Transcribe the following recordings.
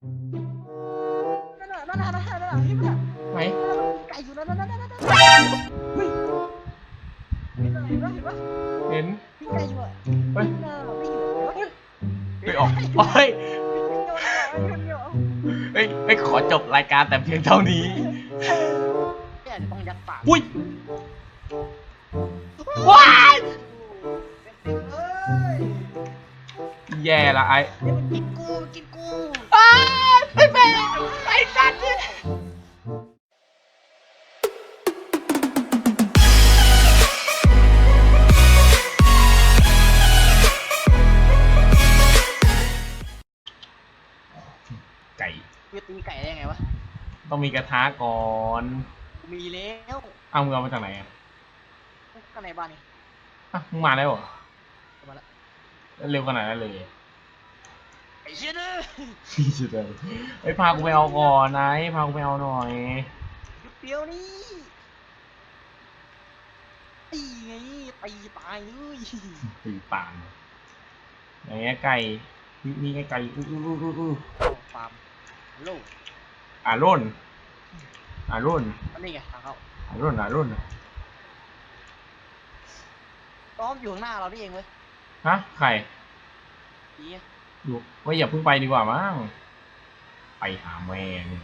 นั่นน่ะนั่นน่ะนั่นน่ะนั่นน่ะเห็นปะไหนไก่อยู่นั่นนั่นนั่นนั่นนั่นเฮ้ยเห็นปะเห็นปะเห็นปะเห็นไก่อยู่อะเฮ้ยน่าไม่อยู่เห็นปไปออกเฮ้ยพี่โยนเอาไอ้คนเดียเฮ้ยเฮ้ยขอจบรายการแต่เพียงเท่านี้เนี่ยต้องยัดปากอุ้ยว้ายเอ้ยแย่ละไอ้ ต้องมีกระทะก่อนกูมีแล้วเอามึงเอามาจากไหนอะข้างในบ้านนี่อะมึงมาแล้วเหรอเอามาละเร็วขนาดนั้นเลยไอ้เชี่ยเด้อพี่สุดเลยไอ้ยพากูไปเอาก่อนนะพากูไปเอาหน่อยเปรี้ยวนี่ตีไงตีตายเลยตีปานไหนอะไก่นี่นี่ไงไก่อู้อู้อู้อู้อู้เอาฟาร์มโลกอาร่น อาร่นอันนี้ไงทางเข้าอาร่นอาร่นต้อมอยู่ข้างหน้าเรานี่เองเว้ยฮะใครดีไงอยู่ว่าอย่าเพิ่งไปดีกว่ามั้งไปหาแม่เนี่ย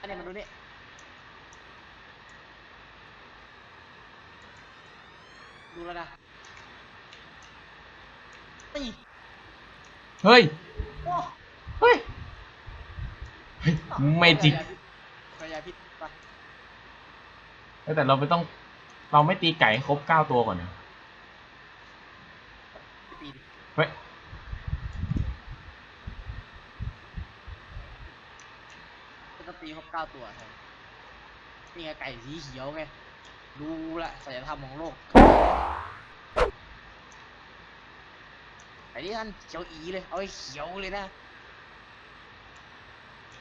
อันนี้มาดูนี่ดูแล้วนะตีเฮ้ย โอ้ เฮ้ยเฮ้ยไม่จริงพยาพิษไปแต่เราไม่ต้อง เราไม่ตีไก่ให้ครบเก้าตัวก่อนนะตีดิเฮ้ยก็ต้องตีครบเก้าตัวใช่นี่ไงไก่สีเขียวไงดูละศัลยธรรมของโลกไอ้นี่ท่านเขียวอีเลย เอาไอ้เขียวเลยนะ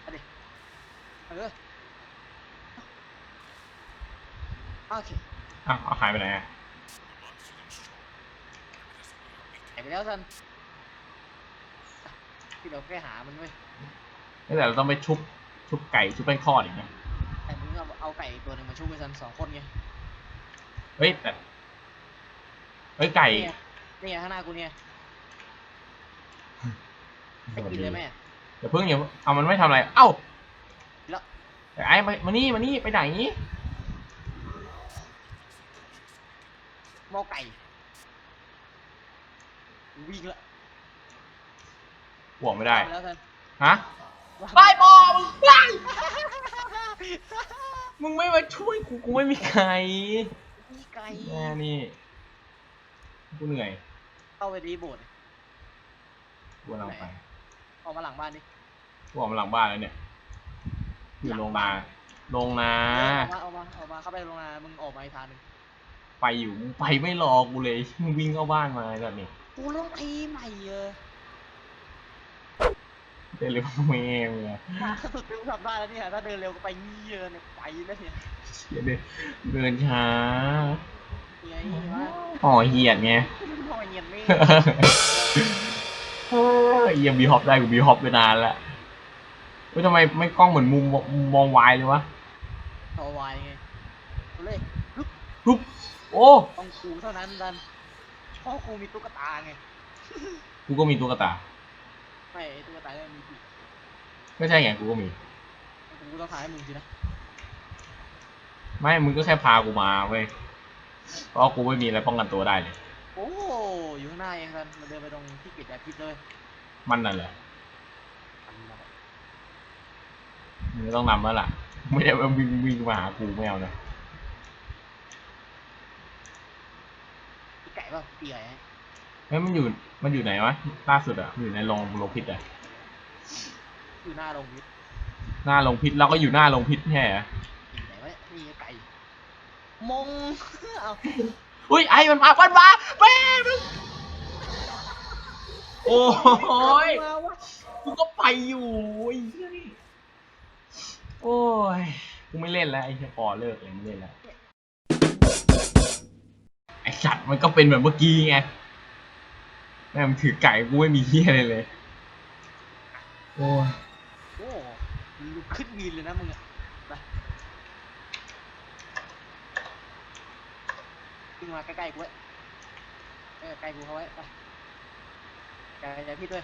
เอาดิ เออโอเคอ้าวเอาหายไปไหนอะหายไปแล้วท่านที่เราแค่หามันเว้ยแต่เราต้องไปชุบชุบไก่ชุบแป้งทอดอีกนะแต่มึงเอาเอาไก่ตัวหนึ่งมาชุบไปซันสองคนไงเฮ้ยแต่เฮ้ยไก่นี่ไงนี่ไงข้างหน้ากูเนี่ยให้กินเลยแม่อย่าเพิ่งอย่าเอามันไม่ทำอะไร เอ้าแล้วแต่ ไอ้มามานี่มานี่ไปไหนหม้อไก่วิ่งละบวกไม่ได้วางปแล้วท่านฮะวางไปบอมึงไปมึงไม่มาช่วยกูกูไม่มีใครมีไก่แม่นี่ กูเหนื่อยเข้าไปดีโบสถ์กูกำลังไปออกมาหลังบ้านดิ กูออกมาหลังบ้านแล้วเนี่ย อยู่โรงนาโรงนาเออกมาออกมาออกมาเข้าไปโรงงานมึงออกมาอีกทางหนึ่งไปอยู่มึงไปไม่รอกูเลยมึงวิ่งเข้าบ้านมาแบบนี้กูต้องตีใหม่เออเดินเร็วแม่งเลยสุดที่กูทำได้แล้วเนี่ยถ้าเดินเร็วก็ไปงี้เยอะเนี่ยไปแล้วเนี่ยเชี่ยเดินเดินช้ายังไงว่าห่อเหียดไงพ่อเงียนไม่เฮ้ยยังบีฮอปได้กูบีฮอปไปนานแล้ว เฮ้ยทำไมไม่กล้องเหมือนมุมมองมองวายเลยวะต่อวายไงกูเลยปุ๊บโอ้ต้องกูเท่านั้นดันเพ่อกูมีตุ๊กตาไงกูก็มีตุ๊กตาไม่ไอ้ตุ๊กตาเนี่ยมีปีกไม่ใช่ไงกูก็มีกูต้องถ่ายให้มึงสินะไม่มึงก็แค่พากูมาเว้ยเพราะกูไม่มีอะไรป้องกันตัวได้เลย โอ้อยู่ข้างหน้าเองดันมาเดินไปตรงที่เก็บยาพิษเลยมันนั่นแหละทำ มาแบบมึงก็ต้องนำแล้วล่ะ ไม่ได้ว่าวิ่งวิ่งมาหากูไม่เอานะพี่ไก่ป่ะตีไก่ฮะเฮ้ยมันอยู่มันอยู่ไหนวะล่าสุดอะมันอยู่ในโรงโรงพิษอะอยู่หน้าโรงวิทย์หน้าโรงพิษเราก็อยู่หน้าโรงพิษแค่ไหนอยู่ไหนวะนี่ไก่มงเอาอุ้ยไอ้มันมามันมาแม่มึงโอ้ยมาวะกูก็ไปอยู่ไอ้เหี้ยนี่โอ้ ยกูไม่เล่นแล้วไอ้เหี้ยพอเลิกเลยไม่เล่นแล้วไอ้สัตว์มันก็เป็นแบบเมื่อกี้ไงแม่งถือไก่กูไม่มีเฮียอะไรเลย โอ้ยโอ้ลุกขึ้นยืนเลยนะมึงอะไปขึ้นมาใกล้ๆกูไว้เออใกล้กูเข้าไว้ไปใกล้ใจพี่ด้วย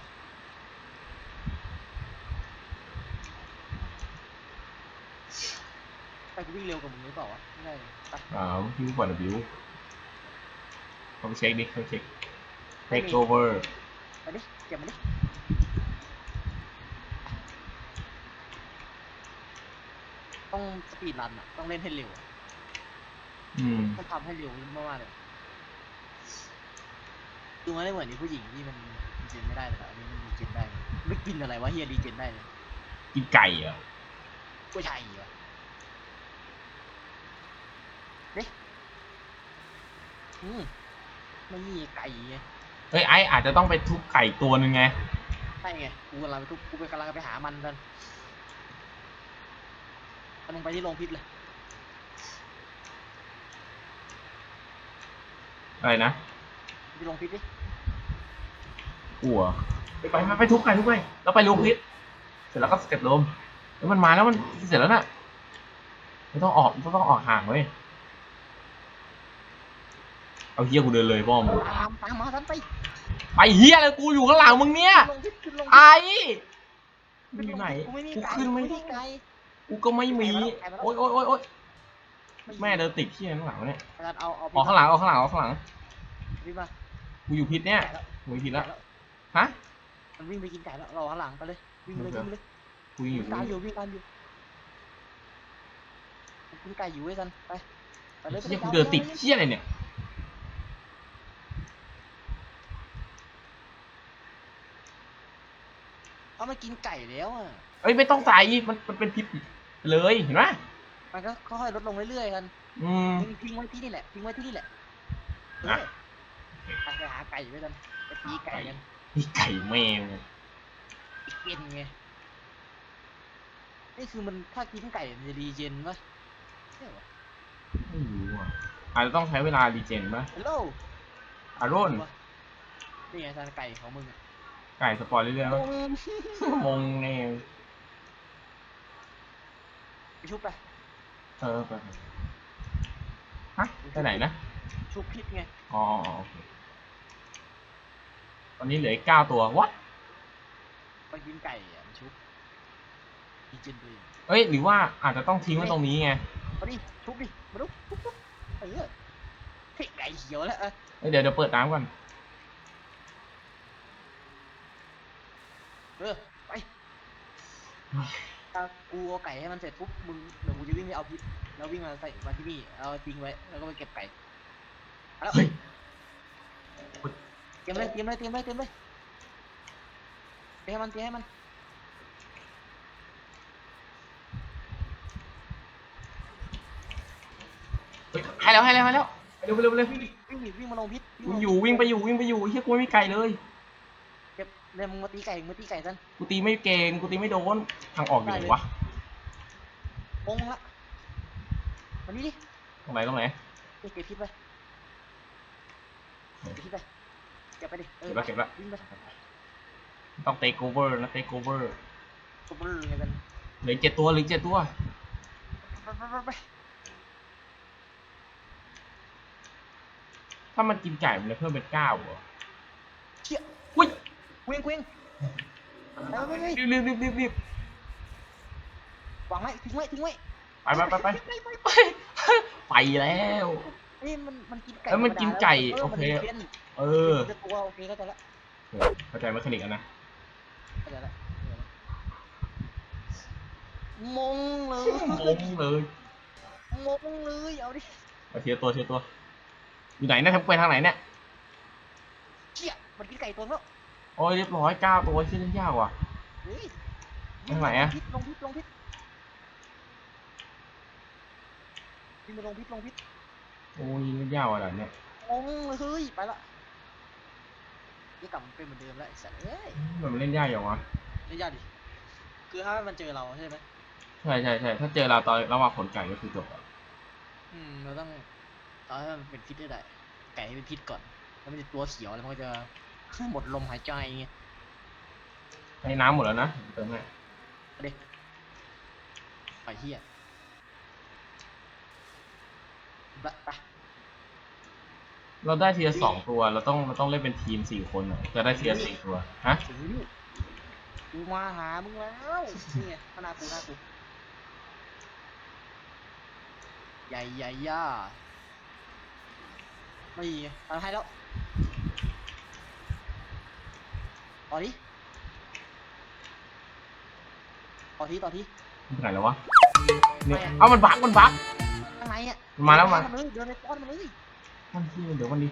ไปกูวิ่งเร็วกว่ามึงหรือเปล่าวะไม่ได้เลยไปอ่าพี่ก่อนบิวเขาไปเช็คดิเขาไปเช็ค take over ไปดิเก็บมันดิต้องสปีดรันอะ ต้องเล่นให้เร็วอะอืม ต้องทำให้เร็วมากๆเลยดูมันไม่เหมือนนี่ผู้หญิงที่มันรีเจนไม่ได้เลยอะอันนี้มันรีเจนได้เลยไม่กินอะไรวะเฮียรีเจนได้เลยกินไก่เหรอก็ใช่เหรอเด้ อืมไม่มีไก่ไงเฮ้ยไออาจจะต้องไปทุบไก่ตัวหนึ่งไง ใช่ไงกูกำลังไปทุบกูไปกำลังไปหามันกันมันลงไปที่โรงพิษเลยอะไรนะที่โรงพิษดิกลัวไปไปไปไปทุบไก่ทุบไก่แล้วไปลงพิษเสร็จแล้วก็สเต็ปลมแล้วมันมาแล้วมันเสร็จแล้วน่ะไม่ต้องออกไม่ต้องออกห่างเว้ย เอาเฮียกูเดินเลยพ่อมึงตามตามมาทันไปไปเฮียเลยกูอยู่ข้างหลังมึงเนี่ยลงพิษขึ้นลงไอพิษมึงอยู่ไหนกูไม่มีกูไก่ขึ้นไม่ไม่ได้มีไก่กูก็ไม่มีโอ๊ยโอ๊ยโอ๊ยโอ๊ยแม่เดินติดเฮียข้างหลังวะเนี่ยอาจารย์เอาเอาออกข้างหลังออกข้างหลังออกข้างหลังพิษมากูอยู่พิษเนี่ยไก่แล้วกูอยู่พิษแล้วไก่แล้วฮะมันวิ่งไปกินไก่แล้วรอข้างหลังไปเลยวิ่งไปเลยโอเควิ่งไปเลยกูยังอวิ่ยู่งตามอยู่วิ่งตามอยู่มันกินไก่อยู่เว้ยซันไปไปเลยไปเฮีเลยยกูเดินติดเฮียอะไรเนี่ย เอามากินไก่แล้วอะ เอ้ยไม่ต้องใส่มันมันเป็นพิษเลยเห็นไหมมันก็ค่อยๆลดลงเรื่อยๆกันอืม ทิ้งทิ้งไว้ที่นี่แหละทิ้งไว้ที่นี่แหละเออะอไปหาไก่ไว้กันไปตีไก่กันนี่ไก่แมวอีกเป็นไงนี่คือมันถ้ากินไก่มันจะดีเจนปะใช่ปะไม่รู้อะอาจจะต้องใช้เวลารีเจนป่ะฮัลโหลอารอนนี่ไงซันไก่ของมึงอะ ไก่สปอยเรื่อยๆมป่ะงมงแนวไปชุบไปเออไปไปฮะไปไหนนะ ชุบพิษไงอ๋อโอเคตอนนี้เหลืออีกเก้าตัววะไปกินไก่อะมันชุบดีเจนตัวเองเอ้ย หรือว่าอาจจะต้องทิ้งไว้ตรงนี้ไงมาดิชุบดิมาดูปุ๊บปุ๊บเออเฮ้ยไก่เขียวแล้วเออเอ้ยเดี๋ยวเดี๋ยวเปิดน้ำก่อน เออไปถ้ากูเอาไก่ให้มันเสร็จปุ๊บมึงเดี๋ยวกูจะวิ่งไปเอาพิษแล้ววิ่งมาใส่มาที่นี่เอาทิ้งไว้แล้วก็ไปเก็บไก่เอาแล้วเฮ้ย เตรียมเลยเตรียมเลยเตรียมเลยเตรียมเลยเตรียมให้มันเตรียมให้มันเฮ้ยให้แล้วให้แล้วให้แล้วไปเร็วไปเร็วไปเร็ววิ่งดิวิ่งดิวิ่งมาลงพิษวิ่งมาลอยู่วิ่งไปอยู่วิ่งไปอยู่เฮียกูไม่มีไก่เลย เก็บเดี๋ยวมึงมาตีไก่มึงมาตีไก่ซันกูตีไม่เก่งกูตีไม่โดนทางออกอยู่ไหนวะปงละมานี่ดิตรงไหนตรงไหนเก็บพิษไปเก็บพิษไปเก็บไปดิออเก็บแล้วเก็บแล้ววิ่งไปต้อง take over นะ take over กบลือไงกันเหลือเจ็ดตัวเหลือเจ็ดตัวไปไปไปไปถ้ามันกินไก่มันจะเพิ่มเป็นเก้าเหรอเชี่ยอุ้ยเว้งเว้งไปไปไปรีบรีบรีบรีบรีบวางไว้ทิ้งไว้ทิ้งไว้ไปไปไปไปไปไปแล้วเฮ้ยมันมันกินไก่เอ้ยมันกินไก่ธรรมดาโอเคมันมีส้นเออมันจะตัวโอเคเข้าใจละเข้าใจแมคานิกแล้วนะเข้าใจละเข้าใจละมงเลยงงเลยมงเลยเอาดิเอาเทียตัวเทียตัว อยู่ไหนนะทำไปทางไหนเนี่ยเชี่ยมันกินไก่ตัวแล้ว โอ้ยเรียบร้อยเก้าตัวชื่อเล่นยากว่ะเฮ้ยทางไหนอะพิษลงพิษลงพิษพิษมาลงพิษลงพิษโอ้ยเล่นยากว่ะด่านเนี่ยมงเลยเฮ้ยไปละนี่กลับมาเป็นเหมือนเดิมแล้วไอ้สัตว์เอ้ยมันเล่นยากอย่างวะไม่ยากดิคือถ้ามันเจอเราใช่ไหมใช่ใช่ใช่ถ้าเจอเราตอนระหว่างขนไก่ก็คือจบอะอืมเราต้องตอนให้มันเป็นพิษได้ได้ไก่ให้เป็นพิษก่อนแล้วมันจะตัวเขียวแล้วมันก็จะ หมดลมหายใจไงให้น้ำหมดแล้วนะเติมให้เอาด็ไปเฮียไปไปเราได้เทียร์สองตัว เราต้องเราต้องเล่นเป็นทีมสี่คนอะจะได้เทียร์สี่ตัวฮะถึงนี่กูมาหามึงแล้วนี่ไงข้างหน้ากูหน้ากูใหญ่ใหญ่ย่าไม่ไงทำให้แล้ว ต่อทีต่อทีต่อทีไปไหนแล้ววะเนี่ยเอ้ามันบักมันบักข้างในอะมาแล้วมาเดินไปเลยเดินไปป้อนมาเลยมันที่เดี๋ยวมันดิ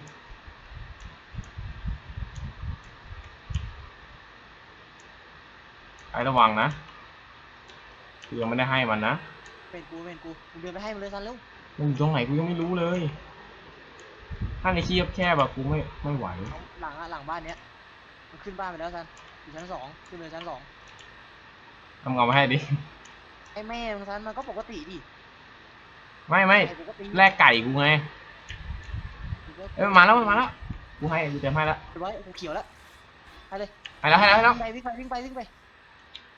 ไอ้ระวังนะกูยังไม่ได้ให้มันนะเป็นกูเป็นกูมึงเดินไปให้มันเลยซันเร็วมันอยู่ตรงไหนกูยังไม่รู้เลยถ้าในที่แคบๆแบบกูไม่ไม่ไหวเอาหลังอะหลังบ้านเนี้ย มันขึ้นบ้านไปแล้วซันอยู่ชั้นสองขึ้นเลยชั้นสองทำเงามาให้ดิ ไอ้แม่มึงซันมันก็ปกติดิไม่ไม่ไอ้ปกติแลกไก่กูไงเอ้ยมันมาแล้วมันมาแล้วกูให้กูเต็มให้แล้วเรียบร้อยกูเขียวแล้วให้เลยให้แล้วให้แล้วให้แล้ววิ่งไปวิ่งไปวิ่งไป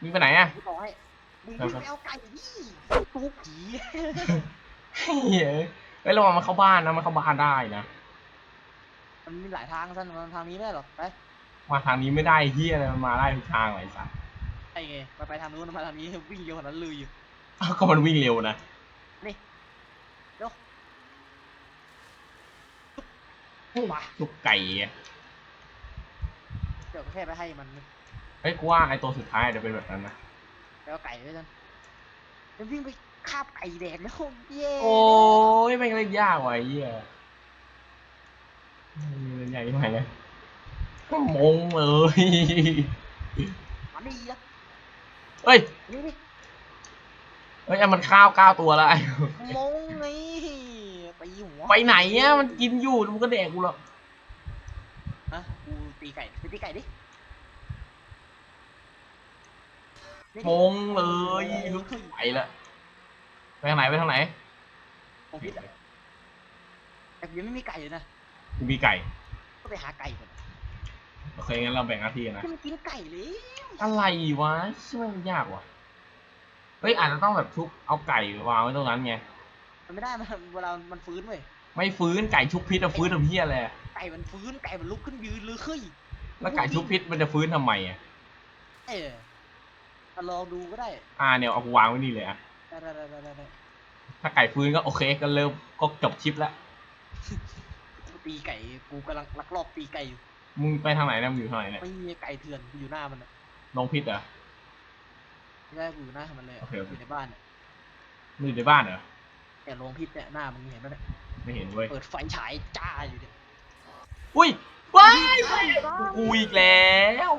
วิ่งไปมึงไปไหนอะกูต่อให้มึงครับวิ่งไปเอาไก่ดิตูผีเฮ้ยเฮ้ยระวังมันเข้าบ้านนะมันเข้าบ้านได้นะมันมีหลายทางซันมันทางนี้ไม่ได้หรอกไป มาทางนี้ไม่ได้เฮียอะไรมันมาได้ทุกทางเลยไอ้สัสไอ้ไงไปไปทางนู้นมาทางนี้วิ่งเร็วขนาดนั้นเลยอยู่อ้าวก็มันวิ่งเร็วนะ นี่เดี๋ยวมาลูกไก่อะเดี๋ยวก็แค่ไปให้มันเฮ้ยกูว่าไอ้ตัวสุดท้ายเดี๋ยวเป็นแบบนั้นนะไปเอาไก่ด้วยซันจะวิ่งไปคาบไก่แดกแล้วเย้โอ้ยไม่งเล่นยากว่ะไอ้เหี้ยเล่นใหญ่ที่ไหนเลย มงเลยมันดีนะเฮ้ยนี่นี่เฮ้ยอะมันข้าวเก้าตัวแล้วไอ้มงนี่ตีหัวไปไหนอะมันกินอยู่มันก็แดกกูหรอกฮะกูตีไก่ไปตีไก่ดินี่มงเลยไปละไปทางไหนไปทางไหนผมพิษอะแต่กูยังไม่มีไก่เลยนะกูมีไก่ ก็ไปหาไก่ก่อน โอเคงั้นเราแบ่งหน้าที่กันนะที่มันกินไก่เลยอะไรวะชื่อมันยากว่ะ เฮ้ยอาจจะต้องแบบชุบเอาไก่วางไว้ตรงนั้นไง มันไม่ได้มันเวลามันฟื้นเว้ยไม่ฟื้นไก่ชุบพิษอะฟื้นทำเพี้ยอะไรไก่มันฟื้นไก่มันลุกขึ้นยืนเลยเฮ้ยแล้วไก่ชุบพิษมันจะฟื้นทำไมอะเออมาลองดูก็ได้อ่าเนี่ยเอากูวางไว้นี่เลยอะได้ได้ได้ได้ได้ถ้าไก่ฟื้นก็โอเคก็เริ่มก็จบคลิปแล้วกูตีไก่กูกำลังลักลอบตีไก่อยู่ มึงไปทางไหนเนี่ยมึงอยู่ทางไหนเนี่ยไม่มีไก่เถื่อนกูอยู่หน้ามันอะลงพิษเหรอไม่ได้กูอยู่หน้ามันเลยอะโอเคโอเคอยู่ในบ้านเนี่ยมึงอยู่ในบ้านเหรอ แต่โรงพิษเนี่ยหน้ามึงเห็นไหมเนี่ยไม่เห็นเว้ย เปิดไฟฉายจ้าอยู่เนี่ยอุ้ยว้ายกูอีกแล้ว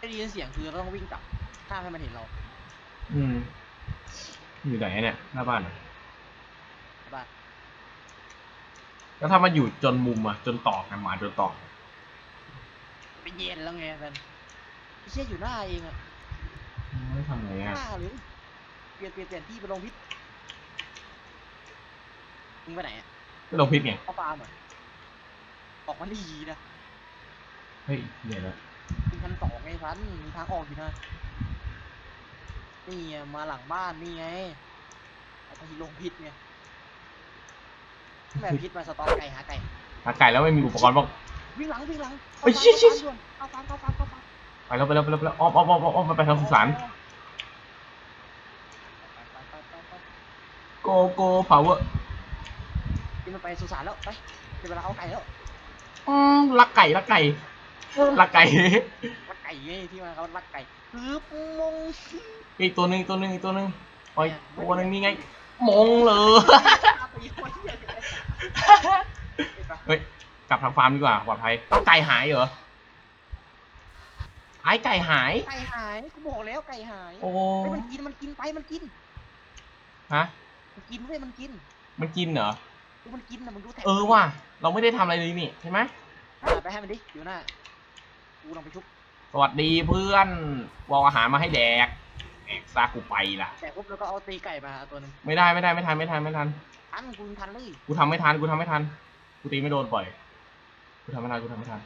ได้ยินเสียงคือเราต้องวิ่งกลับห้ามให้มันเห็นเราอืม อยู่ไหนเนี่ยหน้าบ้านเหรอในบ้านแล้วถ้ามันอยู่จนมุมอะจนตอกนะหมาจนตอก ไปเย็นแล้วไงกันไอ้เชี่ยอยู่หน้าเองอะไม่ทำไงหอะน้าเลยเปลี่ยนเปลี่ยนเปลี่ยนที่ไปลงพิษมึงไปไหนอะก็ลงพิษไงเข้าฟาร์มเหรอออกมาดีนะเฮ้ยเนี่ยนะมีชั้นสองไงพันมีทางออกอยู่นะนี่ไงมาหลังบ้านนี่ไงเอาไปลงพิษไงแบบพิษมาสตอมไก่หาไก่ หาไก่แล้วไม่มีอุปกรณ์บอก วิ่งหลังวิ่งหลังเฮ้ยชิชิเข้าฟาร์มเข้าฟาร์มเข้าฟาร์มไปแล้วไปแล้วไปแล้วไปแล้วอ้อมอ้อมอ้อมอ้อมไปไปทางสุสานไปไปไปไปโกโก้พาวเวอร์ที่มันไปสุสานแล้วไปเดี๋ยวเวลาเอาไก่แล้วอืมลักไก่ลักไก่ลักไก่ รักไก่ไงที่มาเขารักไก่ปึ๊บมงอีกตัวหนึงอีกตัวหนึงอีกตัวหนึงโอ้ยตัวหนึงนี่ไงมงเลยเฮ้ย กลับทางฟาร์มดีกว่าปลอดภัยเอาไก่หายเหรอไอ้ไก่หาย ไก่หายกูบอกแล้วไก่หายโอ้ไอ้ยมันกินมันกินไปมันกิน ฮะ มันกินเว้ยมันกินมันกินเหรอกูมันกินนะมึงดูแถบเออว่ะ เราไม่ได้ทำอะไรเลยนี่ใช่ไหมอะไปให้มันดิอยู่หน้ากูลองไปชุบสวัสดีเพื่อนวางอาหารมาให้แดกแดกซากูไปล่ะ แต่ปุ๊บแล้วก็เอาตีไก่มาตัวหนึงไม่ได้ไม่ได้ไม่ทันไม่ทันไม่ทัน ทันกูทันเลยกูทำไม่ทันกูทำไม่ทัน กูตีไม่โดนปล่อย กูทำไม่ทันกูทำไม่ทัน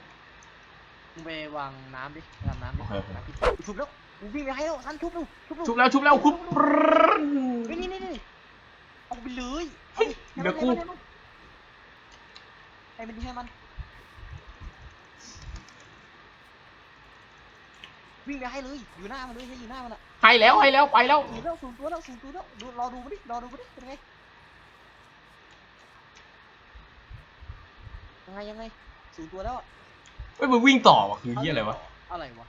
มึงไปวางน้ำดิไปทำน้ำดิโอเคโอเค น้ำกินชุบแล้วกูวิ่งไปให้แล้วทันชุบแล้วชุบแล้วชุบแล้วชุบแล้วคุบปรึ๊ดนี่นี่นี่นี่เอาไปเลยเฮ้ยให้เดี๋ยวกูให้มันให้มันให้มันวิ่งไปให้เลยอยู่หน้ามันเลยให้อยู่หน้ามันอะ ให้แล้วให้แล้วไปแล้ว สูงแล้วสูงตัวแล้วสูงตัวแล้วดูรอดูมันดิรอดูมันดิเป็นไงยังไงยังไง สูงตัวแล้วอะเฮ้ยมันวิ่งต่อวะคือเฮียอะไรวะอะไรวะ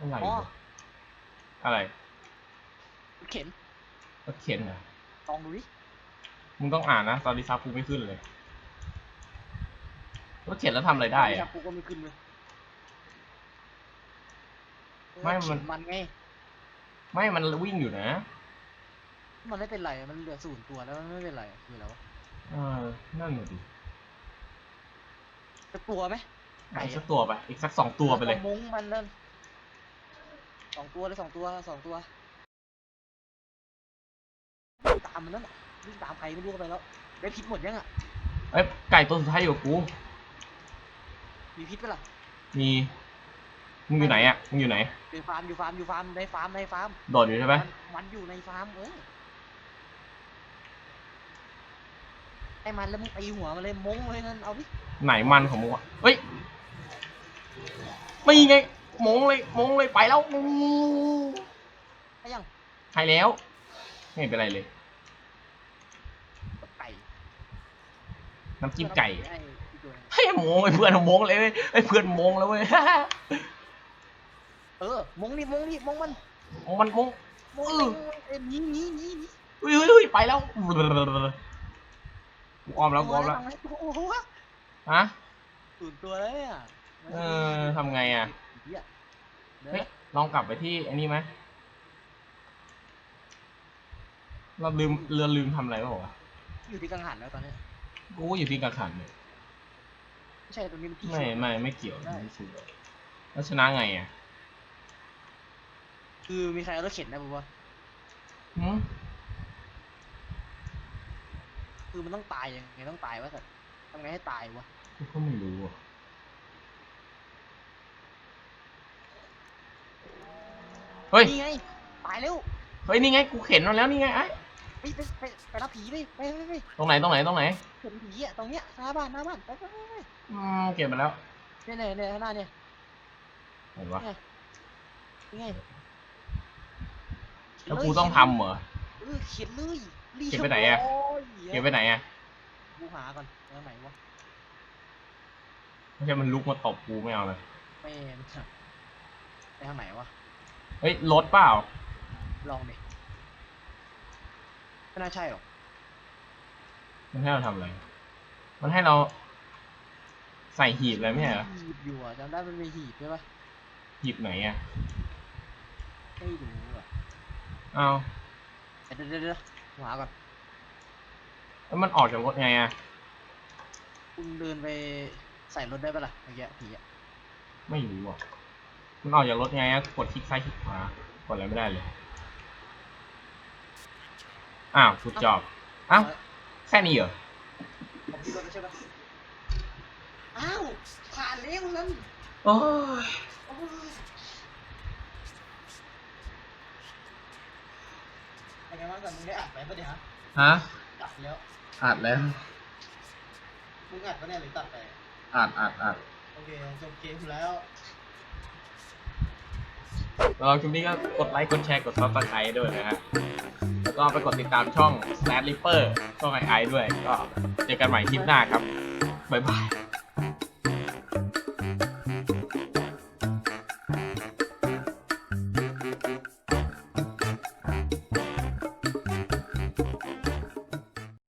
อะไรอ๋อ วะอะไรเข็นรถเข็นเหรอลองดูดิมึงต้องอ่านนะตอนดีซับกูไม่ขึ้นเลยรถเข็นแล้วทำอะไรได้จัอะบกูก็ไม่ขึ้นเลยไม่มัน เข็มันไง ไม่มันวิ่งอยู่นะมันไม่เป็นไร มันเหลือศูนย์ตัวแล้วมันไม่เป็นไรคือแล้วะเออนั่นน่ะดิ จะตัวไหมอีกสักตัวไป อีกสักสองตัวไปเลย อามุ้งมันนั่นสองตัวเลยสองตัวสองตัว ตามมันนั่นน่ะวิ่งตามใครไม่รู้เข้าไปแล้ว ได้พิษหมดยังอะ เอ้ย ไก่ตัวสุดท้ายอยู่กับกู มีพิษปะล่ะมี มึงอยู่ไหนอะ มึงอยู่ไหน อยู่ฟาร์มอยู่ฟาร์มอยู่ฟาร์มในฟาร์มในฟาร์มโดดอยู่ใช่ไหมมันมันอยู่ในฟาร์มเออไอ้มันแล้วมึงตีหัวมันเลยมงเลยนั่นเอาดิ ไหนมันของมึงวะเฮ้ยไม่ไงมงเลยมงเลยไปแล้วอู้ไอ้ยังใครแล้ว ไม่เห็นเป็นไรเลยไก่น้ำจิ้มไก่ไอ้อีกตัวหนึ่งเฮ้ยมงไอ้เพื่อนมงเลยเว้ยไอ้เพื่อนมงแล้วเว้ยเออมงนี่มงนี่มงมันมงมันมงมงเออเอ็นนี่นี่นี่นี่อุ้ยอุ้ยอุ้ยไปแล้วกูออมแล้วกูออมแล้วทำไงโอ้โห ฮะตื่นตัวแล้วเนี่ยเออทำไงอะเหี้ยเดี๋ยวเฮ้ยนะลองกลับไปที่ไอ้นี่ไหมเราลืมเรือลืมทำอะไรเปล่าวะอยู่ที่กังหันแล้วตอนเนี้ยกูอยู่ที่กังขันเนี่ยไม่ใช่ตรงนี้มันที่ไม่ชุบไม่ไม่เกี่ยวได้ไม่ชัวร์แล้วชนะไงอะคือมีใครเอารถเข็นได้ปะวะหืมคือมันต้องตายยังไงต้องตายวะสัตว์ทำไงให้ตายวะ กูก็ไม่รู้อะเฮ้ย นี่ไงตายแล้วเฮ้ย นี่ไง กูเข็นมาแล้วนี่ไงไอ้ไปไปไปไปรับผีเลยไปไปไปตรงไหน ตรงไหน ตรงไหนเข็นผีอะตรงเนี้ยหน้าบ้านหน้าบ้านไปไปไปไปอืมเก็บมาแล้วเนี่ยเนี่ยเนี่ยข้างหน้าเนี่ยเห็นปะนี่ไงแล้วกูต้องทำเหรอ เออเขียนเลยรีเก็บไปไหนอะ โยเก็บไปไหนอะ กูหาก่อนไปทางไหนวะ ไม่ใช่มันลุกมาตบกูไม่เอาเลยไม่ไปทางไหนวะ เฮ้ยรถเปล่า ลองดิไม่น่าใช่หรอกมันให้เราทำอะไร มันให้เราใส่หีบอะไรไม่ใช่เหรอหีบอยู่อะจำได้มันมีหีบใช่ปะหีบไหนอะไม่รู้อะเอาเดี๋ยวเดี๋ยวเดี๋ยวกูหาก่อนแล้วมันออกจากรถไงอะ คุณเดินไป ใส่รถได้ปะล่ะเมื่อกี้ผีอะไม่รู้อะ มันออกจากรถไงอะกดคลิกซ้ายคลิกขวากดอะไรไม่ได้เลย อ้าวสุดจอบอ้าวแค่นี้เหรอผมที่รถแล้วใช่ปะอ้าวผ่านแล้วนั้นโอ้ยโอ้ยเป็นไงบ้างก่อนมึงได้อัดไหมปะเนี่ยฮะฮะอัดแล้ว อัดแล้ว มึงอัดปะเนี่ยหรือตัดไปอั ดอัดอัดโอเคจบเกมแล้วแล้วคลิปนี้ก็กดไลค์ กดแชร์ กดซับสไครต์ด้วยนะฮะ แล้วก็ไปกดติดตามช่อง s t a r Ripper ช่องไอไอด้วย ก็เจอกันใหม่คลิปหน้าครับ บ๊ายบาย